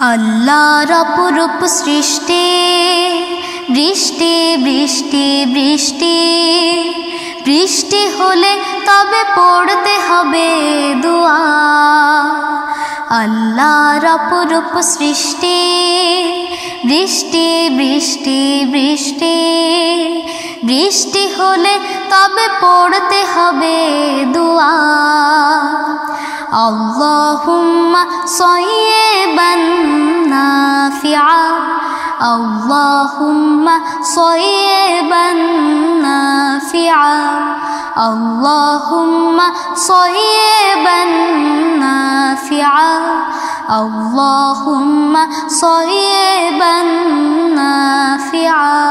আল্লাহর অপরূপ সৃষ্টি, বৃষ্টি বৃষ্টি বৃষ্টি। বৃষ্টি হলে তবে পড়তে হবে দোয়া। আল্লাহর অপরূপ সৃষ্টি, বৃষ্টি বৃষ্টি বৃষ্টি। বৃষ্টি হলে তবে পড়তে হবে দোয়া। اللهم صيبا نافعا اللهم صيبا نافعا اللهم صيبا نافعا اللهم صيبا نافعا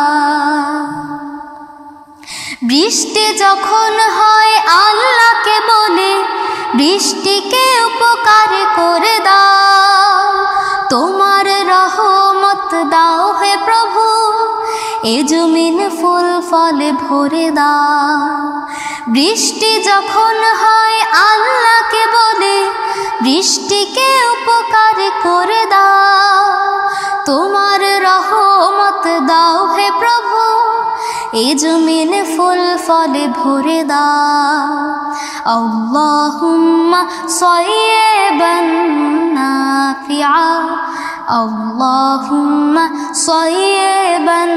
বৃষ্টি যখন হয় এ জমিন ফুল ফলে ভরে দাও। বৃষ্টি যখন হয়, আল্লাহকে বলে, বৃষ্টিকে উপকার করে দাও। তোমার রহমত দাও হে প্রভু, এ জমিন ফুল ফলে ভরে দাও। আল্লাহুম্মা সয়্যিবান নাফিআ আল্লাহুম্মা সয়্যিবান নাফিআ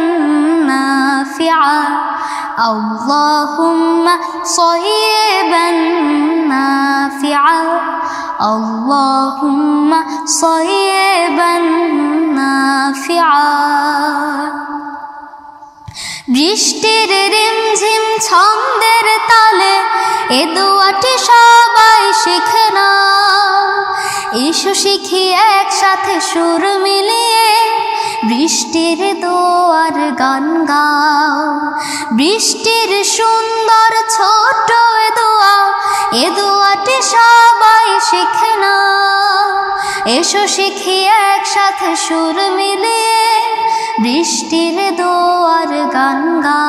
আল্লাহুম্মা সয়্যিবান নাফিআ আল্লাহুম্মা সয়্যিবান নাফিআ বৃষ্টির রিমঝিম ছন্দের তালে এ দোয়াটি সবাই শিখে না এসো শিখি একসাথে সুর মিলিয়ে বৃষ্টির দোয়ার গান গাও। বৃষ্টির সুন্দর ছোট দোয়া, এ দোয়াটি সবাই শিখে না এসো শিখি একসাথে সুর মিলিয়ে বৃষ্টির দোয়ার গান গা